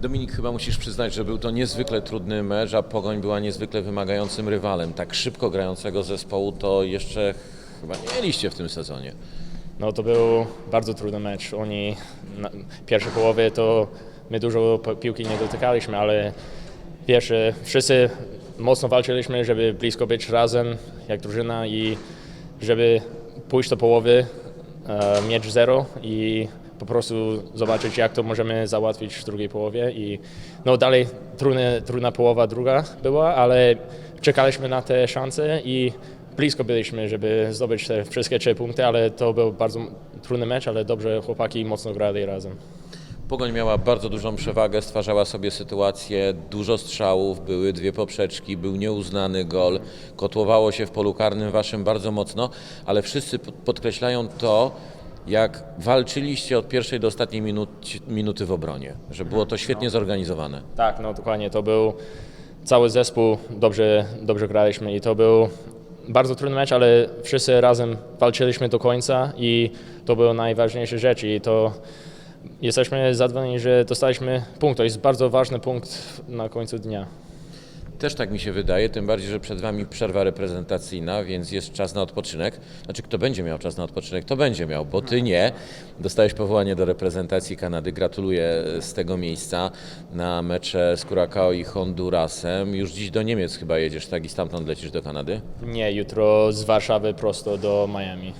Dominik, chyba musisz przyznać, że był to niezwykle trudny mecz, a Pogoń była niezwykle wymagającym rywalem. Tak szybko grającego zespołu to jeszcze chyba nie mieliście w tym sezonie. No to był bardzo trudny mecz. Oni na pierwszej połowie to my dużo piłki nie dotykaliśmy, ale wiesz, e, wszyscy mocno walczyliśmy, żeby blisko być razem jak drużyna i żeby pójść do połowy, e, mieć zero i po prostu zobaczyć jak to możemy załatwić w drugiej połowie i no dalej trudne, trudna połowa druga była, ale czekaliśmy na te szanse i blisko byliśmy, żeby zdobyć te wszystkie trzy punkty, ale to był bardzo trudny mecz, ale dobrze chłopaki mocno grali razem. Pogoń miała bardzo dużą przewagę, stwarzała sobie sytuację, dużo strzałów, były dwie poprzeczki, był nieuznany gol, kotłowało się w polu karnym waszym bardzo mocno, ale wszyscy pod- podkreślają to, jak walczyliście od pierwszej do ostatniej minut, minuty w obronie, że było to świetnie zorganizowane. Tak, no dokładnie, to był cały zespół, dobrze, dobrze graliśmy i to był bardzo trudny mecz, ale wszyscy razem walczyliśmy do końca i to była najważniejsza rzecz i to jesteśmy zadowoleni, że dostaliśmy punkt. To jest bardzo ważny punkt na końcu dnia. Też tak mi się wydaje, tym bardziej, że przed Wami przerwa reprezentacyjna, więc jest czas na odpoczynek. Znaczy, kto będzie miał czas na odpoczynek, to będzie miał, bo Ty nie. Dostałeś powołanie do reprezentacji Kanady. Gratuluję z tego miejsca na mecze z Curacao i Hondurasem. Już dziś do Niemiec chyba jedziesz, tak? I stamtąd lecisz do Kanady? Nie, jutro z Warszawy prosto do Miami.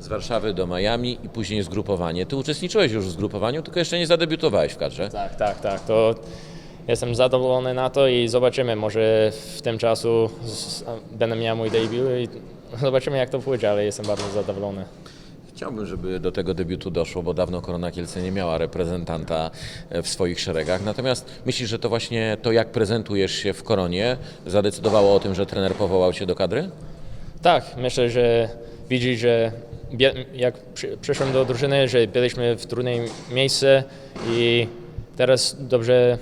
Z Warszawy do Miami i później zgrupowanie. Ty uczestniczyłeś już w zgrupowaniu, tylko jeszcze nie zadebiutowałeś w kadrze. Tak, tak, tak. To jestem zadowolony na to i zobaczymy. Może w tym czasu będę miał mój debiut i zobaczymy jak to pójdzie, ale jestem bardzo zadowolony. Chciałbym, żeby do tego debiutu doszło, bo dawno Korona Kielce nie miała reprezentanta e, w swoich szeregach. Natomiast myślisz, że to właśnie to, jak prezentujesz się w Koronie, zadecydowało o tym, że trener powołał cię do kadry? Tak, myślę, że widzi, że jak przy, przyszłem do drużyny, że byliśmy w trudnym miejscu i teraz dobrze,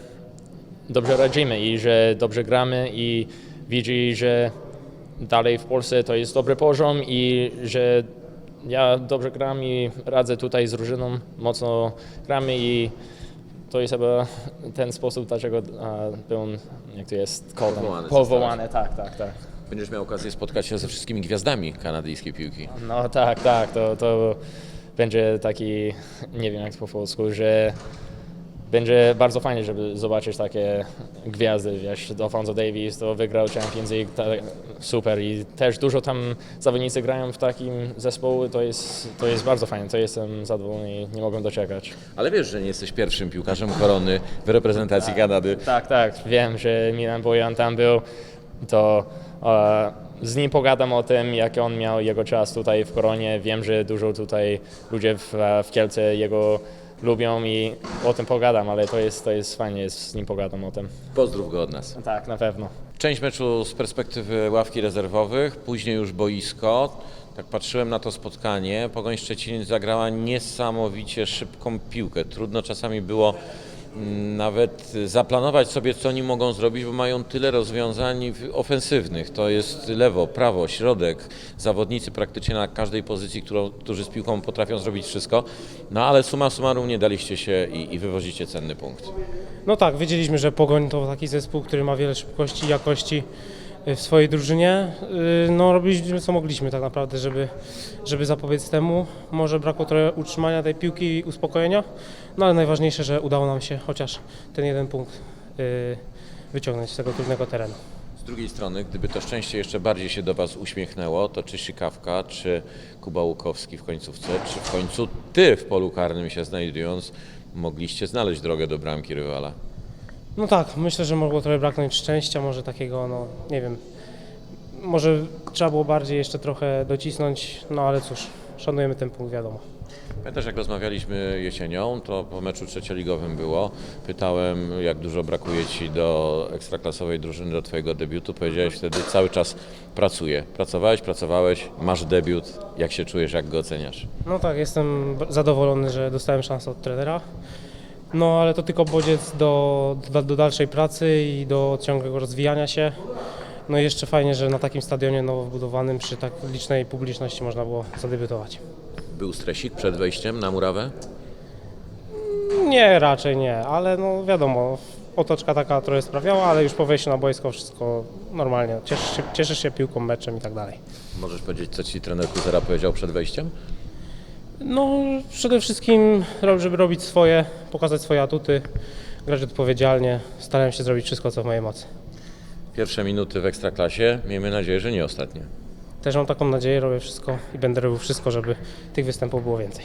dobrze radzimy i że dobrze gramy i widzi, że dalej w Polsce to jest dobry poziom i że ja dobrze gram i radzę tutaj z drużyną, mocno gramy i to jest chyba ten sposób, dlaczego byłem, jak to jest, on? Powołany powołany, tak, tak, tak. Będziesz miał okazję spotkać się ze wszystkimi gwiazdami kanadyjskiej piłki. No tak, tak, to, to będzie taki, nie wiem jak to po polsku, że będzie bardzo fajnie, żeby zobaczyć takie gwiazdy, wiesz, Alfonso Davis to wygrał Champions League, ta, super i też dużo tam zawodnicy grają w takim zespołu, to jest, to jest bardzo fajne, to jestem zadowolony i nie mogę doczekać. Ale wiesz, że nie jesteś pierwszym piłkarzem Korony w reprezentacji Kanady. Tak, tak, wiem, że Milan Bojan tam był, to e, z nim pogadam o tym, jak on miał jego czas tutaj w Koronie. Wiem, że dużo tutaj ludzie w, w Kielce jego lubią i o tym pogadam, ale to jest, to jest fajnie, z nim pogadam o tym. Pozdrów go od nas. Tak, na pewno. Część meczu z perspektywy ławki rezerwowych, później już boisko. Tak patrzyłem na to spotkanie. Pogoń Szczecin zagrała niesamowicie szybką piłkę. Trudno czasami było nawet zaplanować sobie, co oni mogą zrobić, bo mają tyle rozwiązań ofensywnych. To jest lewo, prawo, środek. Zawodnicy praktycznie na każdej pozycji, którą, którzy z piłką potrafią zrobić wszystko. No ale suma summarum nie daliście się i, i wywozicie cenny punkt. No tak, wiedzieliśmy, że Pogoń to taki zespół, który ma wiele szybkości i jakości w swojej drużynie. Y, No robiliśmy co mogliśmy tak naprawdę, żeby, żeby zapobiec temu. Może brakło trochę utrzymania tej piłki i uspokojenia, no ale najważniejsze, że udało nam się chociaż ten jeden punkt y, wyciągnąć z tego trudnego terenu. Z drugiej strony, gdyby to szczęście jeszcze bardziej się do Was uśmiechnęło, to czy Sikawka, czy Kuba Łukowski w końcówce, czy w końcu Ty w polu karnym się znajdując, mogliście znaleźć drogę do bramki rywala? No tak, myślę, że mogło trochę braknąć szczęścia, może takiego, no nie wiem, może trzeba było bardziej jeszcze trochę docisnąć, no ale cóż, szanujemy ten punkt, wiadomo. Pamiętasz, jak rozmawialiśmy jesienią, to po meczu trzecioligowym było. Pytałem, jak dużo brakuje Ci do ekstraklasowej drużyny, do Twojego debiutu. Powiedziałeś wtedy, cały czas pracuję. Pracowałeś, pracowałeś, masz debiut. Jak się czujesz, jak go oceniasz? No tak, jestem zadowolony, że dostałem szansę od trenera. No ale to tylko bodziec do, do, do dalszej pracy i do ciągłego rozwijania się. No i jeszcze fajnie, że na takim stadionie nowo wbudowanym przy tak licznej publiczności można było zadebiutować. Był stresik przed wejściem na murawę? Nie, raczej nie, ale no wiadomo, otoczka taka trochę sprawiała, ale już po wejściu na boisko wszystko normalnie. Cieszysz się, cieszysz się piłką, meczem i tak dalej. Możesz powiedzieć, co ci trener Kuzera powiedział przed wejściem? No przede wszystkim, żeby robić swoje, pokazać swoje atuty, grać odpowiedzialnie. Starałem się zrobić wszystko, co w mojej mocy. Pierwsze minuty w Ekstraklasie, miejmy nadzieję, że nie ostatnie. Też mam taką nadzieję, robię wszystko i będę robił wszystko, żeby tych występów było więcej.